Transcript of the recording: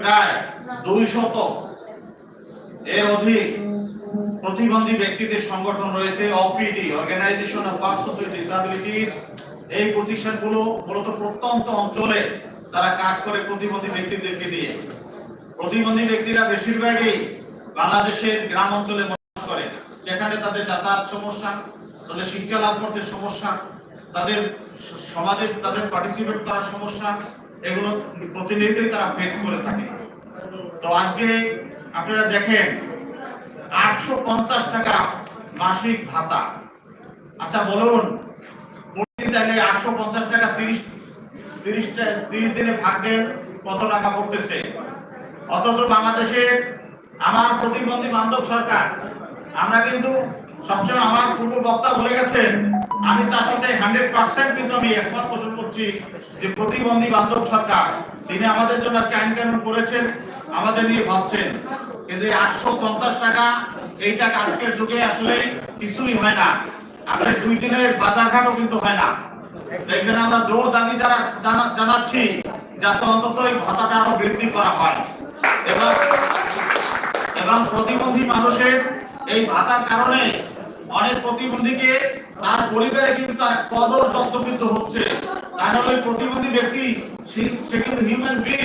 প্রায় দুই শত এর অধিক প্রতিবন্ধী ব্যক্তিদের সংগঠন রয়েছে অপিডি অর্গানাইজেশন অফ ডিসএবিলিটিস এই প্রতিষ্ঠানগুলো মূলত প্রত্যন্ত অঞ্চলে তারা কাজ করে প্রতিবন্ধী ব্যক্তিদেরকে নিয়ে। প্রতিবন্ধী ব্যক্তিরা বেশিরভাগই বাংলাদেশের গ্রাম অঞ্চলে বসবাস করে, যেখানে তাদের যাতায়াত সমস্যা, তাদের শিক্ষা লাভ করতে সমস্যা, তাদের সমাজে তাদের পার্টিসিপেট করার সমস্যা এগুলো প্রতিনিয়তই তারা ফেস করে থাকে। তো আজকে আপনারা দেখেন, আটশো পঞ্চাশ টাকা মাসিক ভাতা। আচ্ছা বলুন আটশো পঞ্চাশ টাকা তিরিশ তিরিশটা তিরিশ দিনে ভাগ্যে কত টাকা পড়তেছে? অথচ বাংলাদেশে আমার প্রতিবন্ধী বান্ধব সরকার, আমরা কিন্তু সবসময় আমার পূর্ব বক্তা বলে গেছেন, আমি তার সাথে হান্ড্রেড পার্সেন্ট কিন্তু আমি একমত পোষণ করছি যে প্রতিবন্ধী বান্ধব সরকার, তিনি আমাদের জন্য আজকে আইন কানুন করেছেন, আমাদের নিয়ে ভাবছেন। কিন্তু আটশো পঞ্চাশ টাকা, এই টাকা আজকের যুগে আসলে কিছুই হয় না। আপনার দুই দিনের বাজার ঘাটও কিন্তু হয় না। এখানে আমরা জোর দাবি দ্বারা জানাচ্ছি যাতে অন্তত এই ভাতাটা আরও বৃদ্ধি করা হয়। এবং এবং প্রতিবন্ধী মানুষের এই ভাতার কারণে অনেক প্রতিবন্ধীকে তার পরিবারে কিন্তু তার কদর যত্ন কিন্তু হচ্ছে। কারণ ওই প্রতিবন্ধী ব্যক্তি সে কিন্তু হিউম্যান বিং